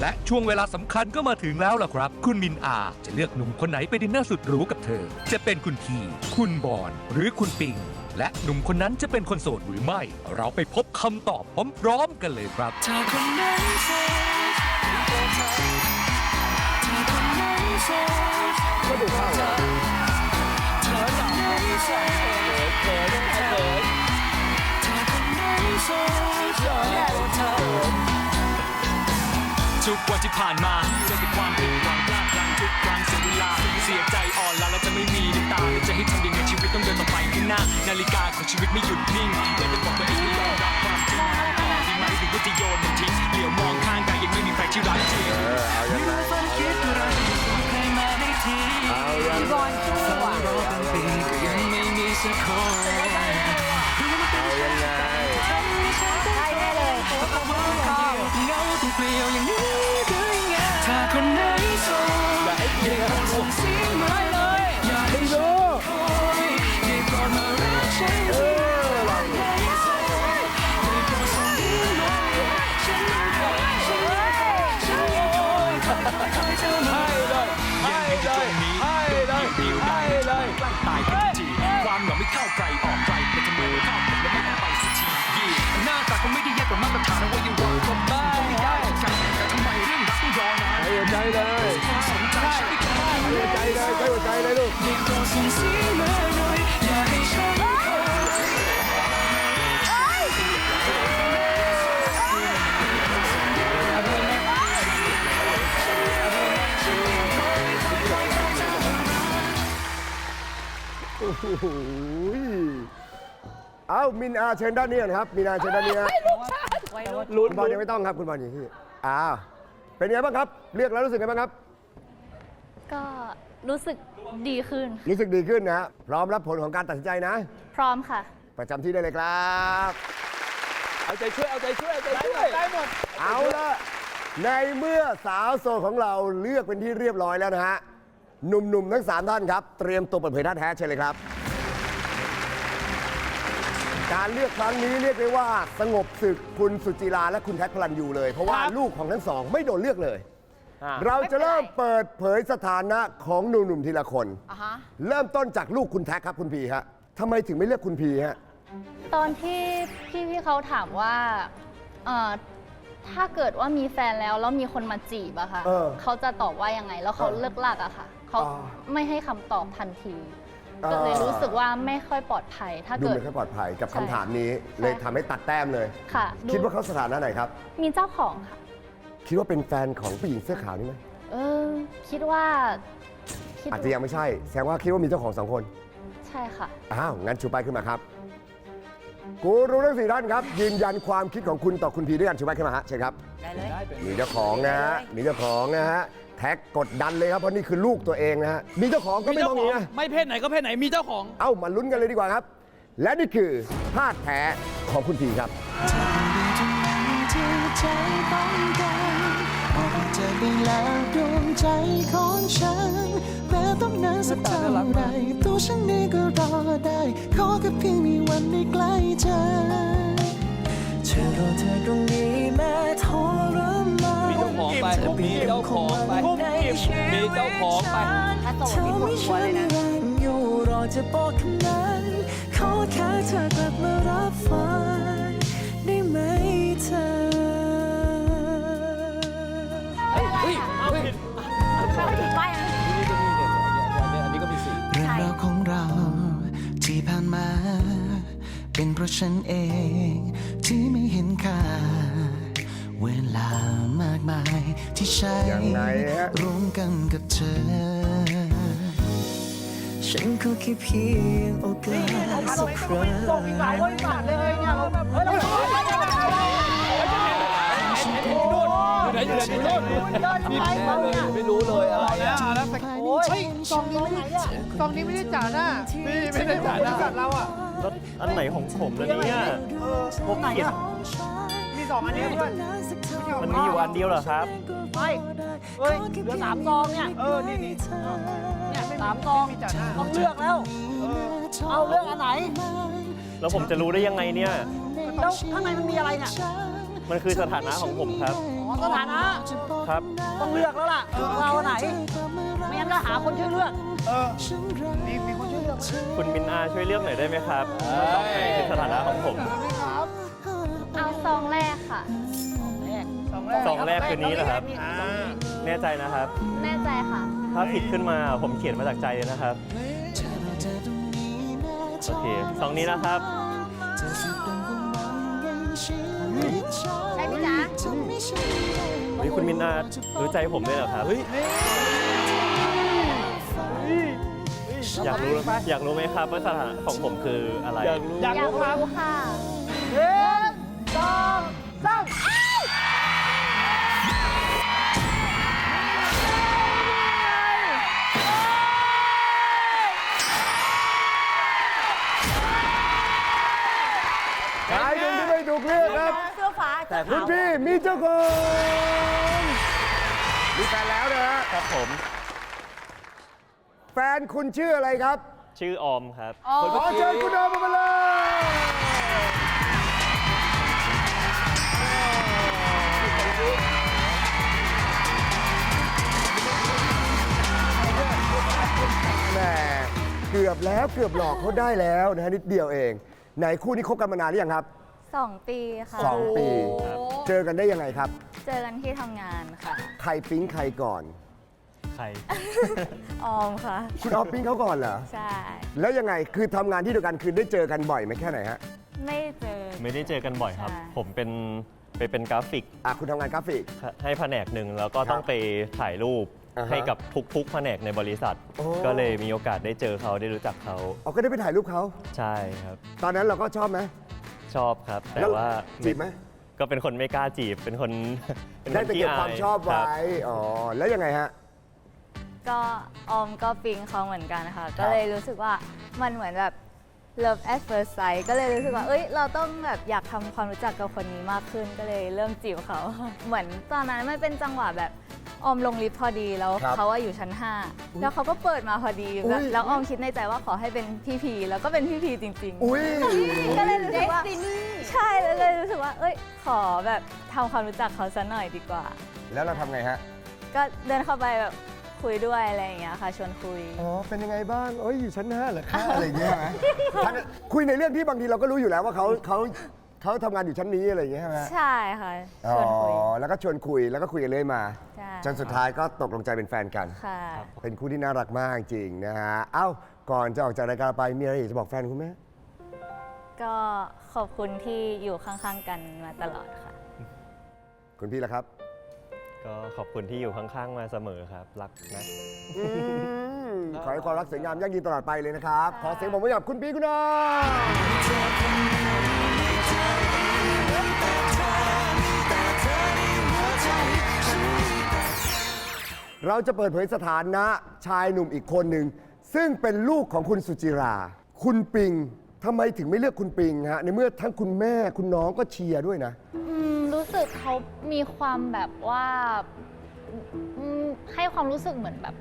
และช่วงเวลาสำคัญก็มาถึงแล้วล่ะครับ คุณมินอาจะเลือกหนุ่มคนไหนไปดินเนอร์สุดหรูกับเธอ จะเป็นคุณพีคุณบอน หรือคุณปิง และหนุ่มคนนั้นจะเป็นคนโสดหรือไม่ เราไปพบคำตอบพร้อมๆกันเลยครับถ้าคนไหนโสดถ้าคนไหนโสดก็ดูเข้าถ้าคนไหนโสดเขินเขินถ้าคนไหนโสดอยากให้เธอทุกวันที่ ผ่านมาเจอแต่ความผิดหวังพลาดพลั้งทุกครั้งเสียเวลา เสียใจอ่อนล้าแล้วจะไม่มีน้ำตาแล้วจะให้ทำยังไงชีวิตต้องเดินต่อไปข้างหน้า นาฬิกาของชีวิตไม่หยุดนิ่งเลยเป็นบอกตัวเองให้ยอมรับความจริงต่อดีไหมหรือว่าจะโยนมันทิ้งเหลียวมองข้างกายยังไม่มีใครที่รักจริงเออเอายังไงฝันคิดอะไรใครมาให้ทีเอายังบอลสู้อะรอเป็นปีก็ยังไม่มีสักคนเอายังไงได้แน่เลยเพราะว่าเขาไม่ชอบเงาเปลี่ยวอย่างนี้ ได้ไง เลยลูกได้โปรดส่งเสียงมาหน่อยอย่าให้ฉันโอ้โหเอามินอาเชิญด้านนี้นะครับ มินอาเชิญด้านนี้นะลุ้นคุณบอลยังไม่ต้องครับคุณบอลอยู่ที่อ้าวเป็นไงบ้างครับเรียกแล้วรู้สึกไงบ้างครับ ก็ รู้สึกดีขึ้น รู้สึกดีขึ้นนะฮะพร้อมรับผลของการตัดสินใจนะ พร้อมค่ะ ประจำที่ได้เลยครับ เอาใจช่วย เอาใจช่วย เอาใจช่วยได้หมด เอาละในเมื่อสาวโสดของเราเลือกเป็นที่เรียบร้อยแล้วนะฮะ หนุ่มๆทั้งสามท่านครับ เตรียมตัวเปิดเผยท่าแท้เชิญเลยครับ การเลือกครั้งนี้เรียกได้ว่าสงบศึกคุณสุจิราและคุณแท็กพลันยูเลย เพราะว่าครับ ลูกของทั้งสองไม่โดนเลือกเลย อ่า เราจะเริ่มเปิดเผยสถานะของหนุ่มๆทีละคน อะฮะ เริ่มต้นจากลูกคุณแท็กครับคุณพีฮะทำไมถึงไม่เลือกคุณพีฮะ ตอนที่พี่พี่เขาถามว่าเอ่อถ้าเกิดว่ามีแฟนแล้วแล้วมีคนมาจีบอะค่ะเออเขาจะตอบว่ายังไง แล้วเขาเออเลิกลากอะค่ะเขาอ่าไม่ให้คำตอบทันที อ่า ก็เลยรู้สึกว่าไม่ค่อยปลอดภัย ถ้าดูเกิด ไม่ค่อยปลอดภัยกับใช่คำถามนี้ใช่เลยทำให้ตัดแต้มเลย ค่ะดูคิดว่าเขาสถานะไหนครับ มีเจ้าของค่ะ คิดว่าเป็นแฟนของผู้หญิงเสื้อขาวนี่ไหมเออคิดว่าคิดอาจจะยังไม่ใช่ แสดงว่าคิดว่ามีเจ้าของสองคน ใช่ค่ะ อ้าว งั้นชูป้ายขึ้นมาครับ กูรู้ทั้งสี่ท่านครับ ยืนยันความคิดของคุณต่อคุณพีด้วยกันชูป้ายขึ้นมาฮะเชิญครับ ได้เลย มีเจ้าของนะฮะ มีเจ้าของนะฮะ แท็กกดดันเลยครับ เพราะนี่คือลูกตัวเองนะฮะ มีเจ้าของก็ไม่มองอย่างนี้นะ ไม่เพศไหนก็เพศไหนมีเจ้าของ เอ้า มาลุ้นกันเลยดีกว่าครับ และนี่คือภาคแท้ของคุณพีครับที่ใจต้องการออกจะ ไปแล้วดวงใจของฉัน แม้ต้องนานสักเท่าไรตัวฉันนี่ก็รอได้ ขอแค่เพียงมีวันได้ใกล้เธอเธอรอเธอตรงนี้แม้ทรมานมีเจ้าของไปมีเจ้าของไปมีเจ้าของไปถ้าโสเธดอนี่ปวไม่ดหัวใช่เลยนะยังอยู่รอจะบอกคำนั้นขอแค่เธอกลับมารับฟังได้ไหมเธอ เฮ้ยเฮ้ยเขาไม่ผิดป้ายนะอันนี้ก็มีสิเรื่องราวของเราที่ผ่านมา เป็นเพราะฉันเองที่ไม่เห็นค่า เวลามากมายที่ใช้ยังไงฮะ ร่วมกันกับเธอ ฉันก็แค่เพียงโอกาสสักครั้ง ส่งอีกหลายร้อยบาทเลยเนี่ยเราแบบเฮ้ยเรา อยู่ไหนอยู่ไหนอยู่ไหนเดินทำไมเขาเนี่ยไม่รู้เลยอะไรอะโอ้ยซองนี้ไม่ได้ซองนี้ไม่ได้จ่าหน้านี่ไม่ได้จ่าหน้าเราอะอันไหนของผมล้วเนี่ยผมไหนอะมีสองอันนี้เพื่อนมันมีอยู่อันเดียวเหรอครับไม่เฮ้ยเหลือสามซองเนี่ยเออนี่นี่เนี่ยสามซองต้องเลือกแล้วเอาเลือกอันไหน แล้วผมจะรู้ได้ยังไงเนี่ยแล้วข้างในมันมีอะไรเนี่ยมันคือสถานะของผมครับ อ๋อสถานะครับ ต้องเลือกแล้วล่ะเราอันไหน ไม่งั้นก็หาคนช่วยเลือกมีมีคนช่วยเลือกคุณมินอาช่วยเลือกหน่อยได้ไหมครับต้องไหนคือสถานะของผมเอาซองแรกค่ะ สองแรกคือนี้เหรอครับแน่ใจนะครับ แน่ใจค่ะ ถ้าผิดขึ้นมาผมเขียนมาจากใจเลยนะครับ โอเคสองนี้นะครับ ใช่พี่จ๊ะ เฮ้ยคุณมินอารู้ใจผมด้วยเหรอครับ อยากรู้อยากรู้ไหมครับว่าสถานะของผมคืออะไร อยากรู้อยากรู้ค่ะหนึ่งสองสาม แต่คุณพี่มีเจ้าของมีแฟนแล้วนะฮะครับผม แฟนคุณชื่ออะไรครับ ชื่อออมครับ ขอเชิญคุณออมมาเลยแหมเกือบแล้วเกือบหลอกเขาได้แล้วนะฮะนิดเดียวเอง ไหนคู่นี้คบกันมานานหรือยังครับ สองปีค่ะ สองปี เจอกันได้ยังไงครับ เจอกันที่ทำงานค่ะ ใครปิ๊งใครก่อน ใคร ออมค่ะ คุณออฟปิ๊งเขาก่อนเหรอ ใช่ แล้วยังไงคือทำงานที่เดียวกันคือได้เจอกันบ่อยไหมแค่ไหนฮะไม่เจอ ไม่ได้เจอกันบ่อยครับ ใช่ ผมเป็นไปเป็นกราฟิกอะคุณทำงานกราฟิก ให้แผนกหนึ่งแล้วก็ครับต้องไปถ่ายรูปอ่าฮะให้กับทุกๆ แผนกในบริษัท โอ้ ก็เลยมีโอกาสได้เจอเขาได้รู้จักเขาเอาก็ได้ไปถ่ายรูปเขา ใช่ครับ ตอนนั้นเราก็ชอบไหม ชอบครับ แต่แล้วว่าจีบไหมก็เป็นคนไม่กล้าจีบ เป็นคนเป็นคนได้แต่เก็บขี้ความยชอบครัไว้อ๋อแล้วยังไงฮะ ก็ออมก็ปิงเขาเหมือนกันค่ะ ก็เลยรู้สึกว่ามันเหมือนแบบ love at first sight ก็เลยรู้สึกว่า เอ้ย เราต้องแบบอยากทำความรู้จักกับคนนี้มากขึ้น ก็เลยเริ่มจีบเขา เหมือนตอนนั้นมันเป็นจังหวะแบบ ออมลงลิฟต์พอดีแล้วครับเขาว่าอยู่ชั้น 5 แล้วเขาก็เปิดมาพอดีอุ๊ย แล้วออมคิดในใจว่าขอให้เป็นพี่พีแล้วก็เป็นพี่พีจริงๆ อุ้ย ก็เลยรู้สึกว่า ใช่แล้วเลยรู้สึกว่า เอ้ย ขอแบบทำความรู้จักเขาซะหน่อยดีกว่า แล้วเราทำไงฮะ ก็เดินเข้าไปแบบคุยด้วยอะไรอย่างเงี้ยค่ะชวนคุย อ๋อ เป็นยังไงบ้างเอ้ย อยู่ชั้นห้าเหรอคะอะไรอย่างเงี้ยไหมทั้งคุยในเรื่องที่บางทีเราก็รู้อยู่แล้วว่าเขาเขาเขาทำงานอยู่ชั้นนี้อะไรอย่างเงี้ยใช่ไหมใช่ค่ะ อ๋ชอ วนคุย แล้วก็ชวนคุย แล้วก็คุยกันเรื่อยมา ใช่ จนสุดท้ายก็ตกลงใจเป็นแฟนกัน ค่ะ เป็นคู่ที่น่ารักมากจริงนะฮะ เอ้า ก่อนจะออกจากรายการไปมีอะไรอยากจะบอกแฟนคุณไหมก็ขอบคุณที่อยู่ข้างๆกันมาตลอดค่ะ คุณพี่ละครับ ก็ขอบคุณที่อยู่ข้างๆมาเสมอครับ รักนะอืมขอให้ความรักสวยงามยั่งยืนตลอดไปเลยนะครับ ขอเสียงผมไว้กับคุณพี่คุณน้อง เราจะเปิดเผยสถานะชายหนุ่มอีกคนหนึ่ง ซึ่งเป็นลูกของคุณสุจิรา คุณปิงทำไมถึงไม่เลือกคุณปิงฮะในเมื่อทั้งคุณแม่คุณน้องก็เชียร์ด้วยนะ อืมรู้สึกเขามีความแบบว่าอืมให้ความรู้สึกเหมือนแบบ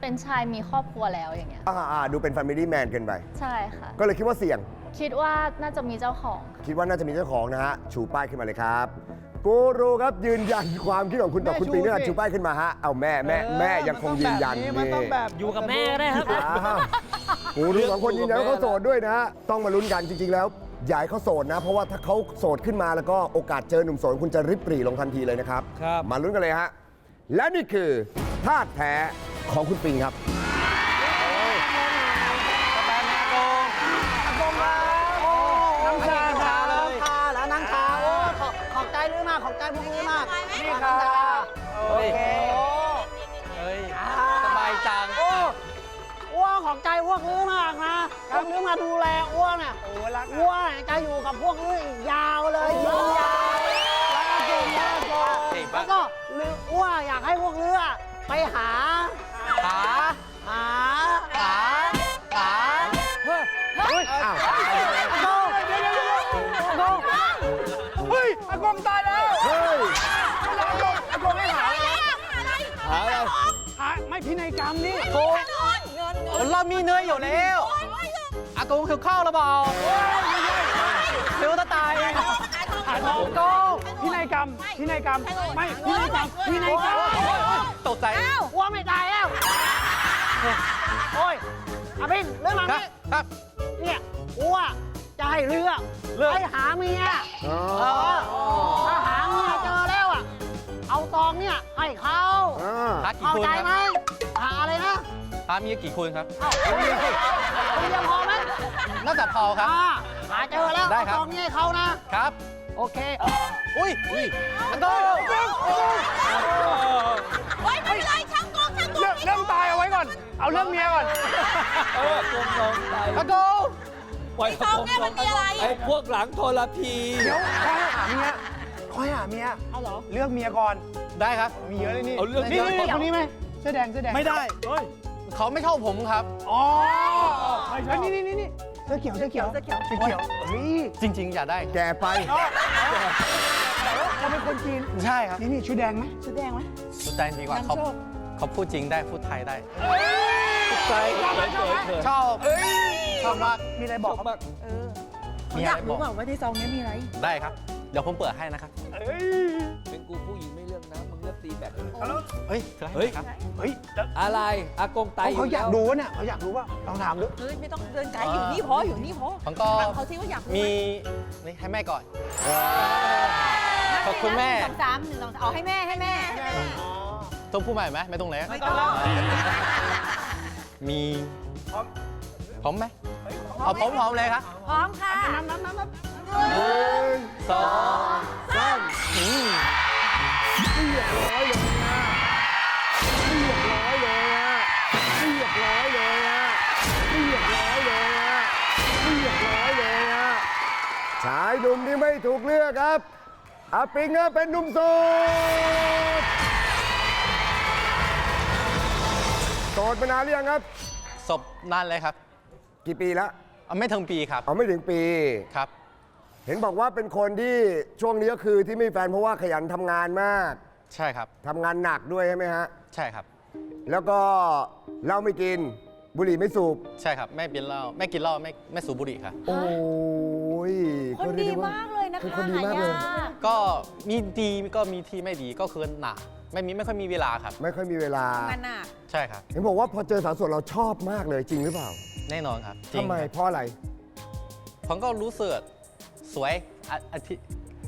เป็นชายมีครอบครัวแล้วอย่างเงี้ย อ่าๆดูเป็น Family Man เกินไป ใช่ค่ะ ก็เลยคิดว่าเสี่ยง คิดว่าน่าจะมีเจ้าของค่ะคิดว่าน่าจะมีเจ้าของนะฮะ ชูป้ายขึ้นมาเลยครับ กูรูครับยืนยันความคิดของคุณต่อคุณปิงด้วยการชูป้ายขึ้นมาฮะเอาแม่แม่แม่ยังคงยืนยันมันต้องแบบอยู่กับแม่ก็ได้ครับ อ้าวกูรูสองคนยืนยันว่าเขาโสดด้วยนะฮะต้องมาลุ้นกันจริง ๆ แล้วอย่าให้เขาโสดนะ เพราะว่าถ้าเขาโสดขึ้นมาแล้วก็โอกาสเจอหนุ่มโสดคุณจะริบปรีลงทันทีเลยนะครับ ครับ มาลุ้นกันเลยฮะและนี่คือธาตุแท้ของคุณปิงครับ มาดูแลอ้วน่ะอ้วจะอยู่กับพวกลืออีกยาวเลยยืนยาวแล้วก็จมแล้วก็เก่งแล้ปะวก็ลืออ้วอยากให้พวกลือไปหา หา หา หา หาอ้าวอาโกเดี๋ยวเดี๋ยวเดี๋ยวอาโกเฮ้ยอากงตายแล้วเฮ้ยอาโกไม่หาหาอะไรหาไม่พินัยกรรมนี่โกเรามีเนยอยู่แล้วอา กงคือข้าวหรือเปล่าเร็วจะตายหาทองโกพิรรมพินัยกรรมไม่พินัยกรรมพินัยกรรมตกใจอ้วไม่ตายแล้ว โอ้ยอาพินเรื่องมาครับนี้ครับเนี่ยอ้วจะให้เลือกเลือกให้หาเมียอ๋อเออถ้าหาเมียเจอแล้วอะเอาตองเนี่ยให้เขาอ่าหากี่เข้าคนใจคไหม รับหาอะไรนะหาเมียกี่คนครับเอ้าคนเดียวคนเดียวพอไหมน่าจะพอครับ อ่าหาเจอแล้วได้เอาครับตองเนี่ยให้เขานะครับ โอเค อุ้ยอุ้ยมันโตเฮ้ยไม่เป็นไรช่างโกงช่างโกงเรื่องเรื่องตายเอาไว้ก่อน เอาเรื่องเมียก่อนมันโตปล่อยไอ้ซองเนี่ยมันมีอะไรไอ้พวกหลังโทรพีเดี๋ยวคอยหาเมียคอยหาเมียเอาเหรอ เลือกเมียก่อน ได้ครับ มีเยอะเลยนี่เอาเรื่องนี่เยอะนี่คนนี้ไหมเสื้อแดงเสื้อแดงไม่ได้ เขาไม่ชอบผมครับ อ๋อเฮ้ยนี่นี่นี่นี่เสื้อเขียวเสื้อเขียวเสื้อเขียวเสื้อเขียวเฮ้ยจริง ๆ อย่าได้แกไปเราเป็นคนจีนใช่ครับนี่นี่ชุดแดงไหมชุดแดงไหมสนใจดีกว่าเขาเขาพูดจริงได้พูดไทยได้ใจเฉยเฉยชอบชอบมากมีอะไรบอกมากเออมีออะไรยากรู้บอกเปล่าว่าในซองนี้มีอะไร ได้ครับ เดี๋ยวผมเปิดให้นะครับเป็นกูผู้หญิง ไม่เลือกนะมึงเลือกตีแบบเฮ้ยเธอให้เฮ้ยครับเฮ้ยอะไรอากงไตเขาอยากดูวะเนี่ยเขาอยากรู้ว่าลองถามดูเฮ้ยไม่ต้องเดินไกลอยู่นี่พออยู่นี่พอผมก็ ถามเขาที่ว่าอยากรู้ไหมีนี่ให้แม่ก่อน ขอบคุณแม่ หนึ่งสองสามหนึ่งสองสามเอาให้แม่ให้แม่ต้องพูดใหม่ไหมไม่ต้องเลยไม่ต้องมีพร้อมไหมเอาพร้อมพร้อมเลยครับพร้อมค่ะน้ำน้ำน้ำน้ำหนึ่งสองสามอืมเรียบร้อยเลยนะเรียบร้อยเลยอะเรียบร้อยเลยอะเรียบร้อยเลยอะเรียบร้อยเลยอะชายหนุ่มที่ไม่ถูกเลือกครับอาปิงครับเป็นหนุ่มโสดโสดมานานหรือยังครับ ศพนานเลยครับกี่ปีแล้วเอาไม่ถึงปีครับเอาไม่ถึงปี ครับ เห็นบอกว่าเป็นคนที่ช่วงนี้ก็คือที่ไม่มีแฟนเพราะว่าขยันทำงานมาก ใช่ครับ ทำงานหนักด้วยใช่ไหมฮะ ใช่ครับ แล้วก็เหล้าไม่กิน บุหรี่ไม่สูบ ใช่ครับไม่กินเหล้าไม่กินเหล้าไม่ไม่สูบบุหรี่ครับ โอ้ยคนดีมากเลยนะเป็นคะคนดีมากเลยหยก็มีดีก็มีที่ไม่ดีก็คือหนักไม่มีไม่ค่อยมีเวลาครับ ไม่ค่อยมีเวลางานหนักใช่ครับ เห็นบอกว่าพอเจอสาวโสดเราชอบมากเลยจริงหรือเปล่าแน่นอนครับจริทำงไมครับเพราะอะไร ผมก็รู้สึกสวยอันอันที่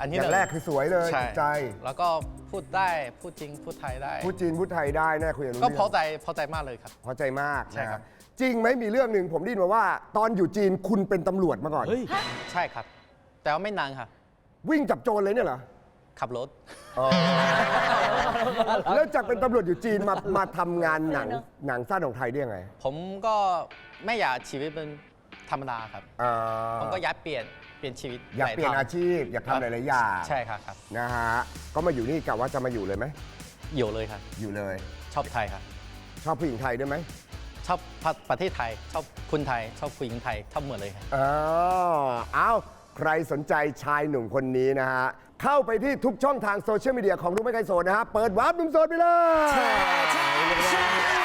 อันที่อหย่านึ่งแรกคือสวยเลยใช่ถูกใจ แล้วก็ พูดได้พูดจริงพูดไทยได้ พูดจีนพูดไทยได้แน่คุยกับรู้ก็เรื่องพอใจพอใจมากเลยครับ พอใจมากใช่ครับนะจริงไหมมีเรื่องหนึ่งผมได้ยินมาว่า ตอนอยู่จีนคุณเป็นตำรวจมาก่อนเฮ้ยใช่ครับ แต่ว่าไม่นานครับวิ่งจับโจรเลยเนี่ยเหรอขับรถ แล้วจากเป็นตำรวจอยู่จีนมามาทำงานหนังหนังสั้นของไทยได้ยังไงผมก็ไม่อยากชีวิตเป็นธรรมดาครับ อ่าผมก็อยากเปลี่ยน เปลี่ยนชีวิตอยากเปลี่ยนหทงอาชีพ อยากทำหลายๆอย่างใช่ครับครับ นะฮะก็มาอยู่นี่กะว่าจะมาอยู่เลยไหมอยู่เลยครับ อยู่เลย ชอบไทยครับ ชอบผู้หญิงไทยด้วยไหมชอบประประเทศไทย ชอบคนไทย ชอบผู้หญิงไทย ชอบเหมือนเลยครับ อ๋อเอาใครสนใจชายหนุ่มคนนี้นะฮะ เข้าไปที่ทุกช่องทางโซเชียลมีเดียของรู้ไม่ใครโสดนะฮะ เปิดวาร์ปหนุ่มโสดไปเล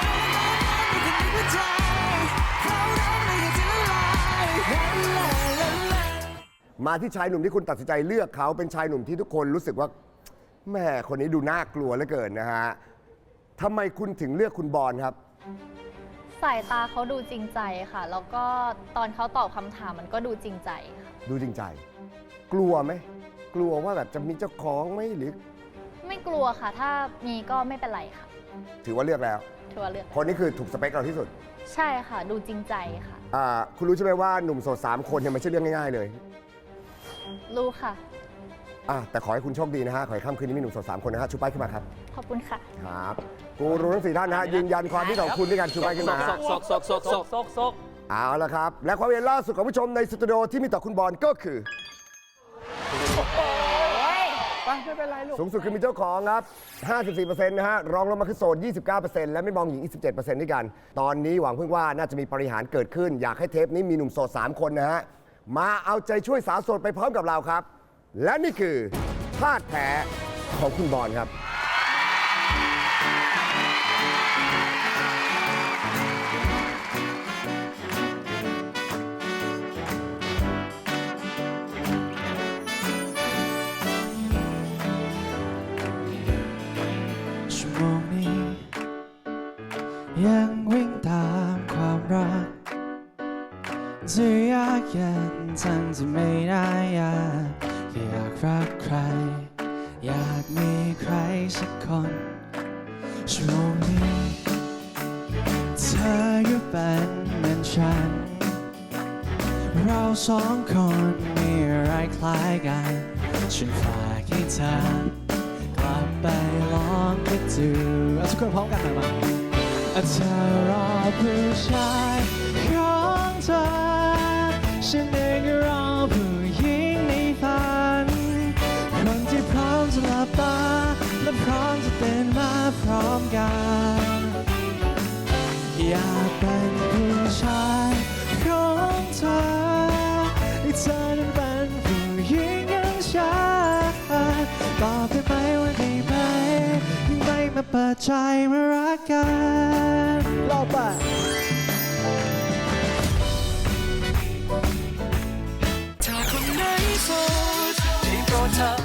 ย มาที่ชายหนุ่มที่คุณตัดสินใจเลือกเขาเป็นชายหนุ่มที่ทุกคนรู้สึกว่าแม่คนนี้ดูน่ากลัวเหลือเกินนะฮะทำไมคุณถึงเลือกคุณบอลครับ สายตาเขาดูจริงใจค่ะ แล้วก็ตอนเขาตอบคำถามมันก็ดูจริงใจค่ะดูจริงใจ กลัวไหมกลัวว่าแบบจะมีเจ้าของไหมหรือ ไม่กลัวค่ะ ถ้ามีก็ไม่เป็นไรค่ะถือว่าเลือกแล้ว ถือว่าเลือก คนนี้คือถูกสเปคเราที่สุดใช่ค่ะ ดูจริงใจค่ะ อ่าคุณรู้ใช่ไหมว่าหนุ่มโสดสามคนเนี่ยมันไม่ใช่เรื่องง่ายๆเลย รู้ค่ะ อะแต่ขอให้คุณโชคดีนะฮะ ขอให้ค่ำคืนนี้มีหนุ่มโสดสามคนนะฮะชูป้ายขึ้นมาครับ ขอบคุณค่ะ ครับกูรู้ทั้งสี่ท่านนะฮะยืนยันความที่ของคุณด้วยกันชูป้ายขึ้นมาฮะซอกซอกซอกซอกซอกซอกเอาละครับ และความเห็นล่าสุดของผู้ชมในสตูดิโอที่มีต่อคุณบอลก็คือ ไปไม่เป็นไรลูก สูงสุดคือมีเจ้าของครับ 54%นะฮะ รองลงมาคือโสด29%และไม่มองหญิงอีก17%ด้วยกัน ตอนนี้หวังพึ่งว่าน่าจะมีปริหารเกิดขึ้น อยากให้เทปนี้มีหนุ่มโสด 3 คนนะฮะ มาเอาใจช่วยสาวโสดไปพร้อมกับเราครับ และนี่คือธาดแท้ของคุณบอลครับ ทั้งที่ไม่ได้อยากแค่อยากรักใคร อยากมีใครสักคนช่วงนี้เธอก็เป็นเหมือนฉัน เราสองคนมีอะไรคล้ายกัน ฉันฝากให้เธอกลับไปลองคิดดูเอาทุกคนพร้อมกันหน่อยมาเธอรอผู้ชายของเธอฉัน ผู้หญิงในฝัน คนที่พร้อมจะหลับตา และพร้อมจะเตื่นมาพร้อมกัน อยากเป็นผู้ชายของเธอให้เธอนั้นเป็นผู้หญิงอย่างฉันบอกได้ไหมว่าได้ไหมยังไม่มาเปิดใจมารักกันรอบไป up.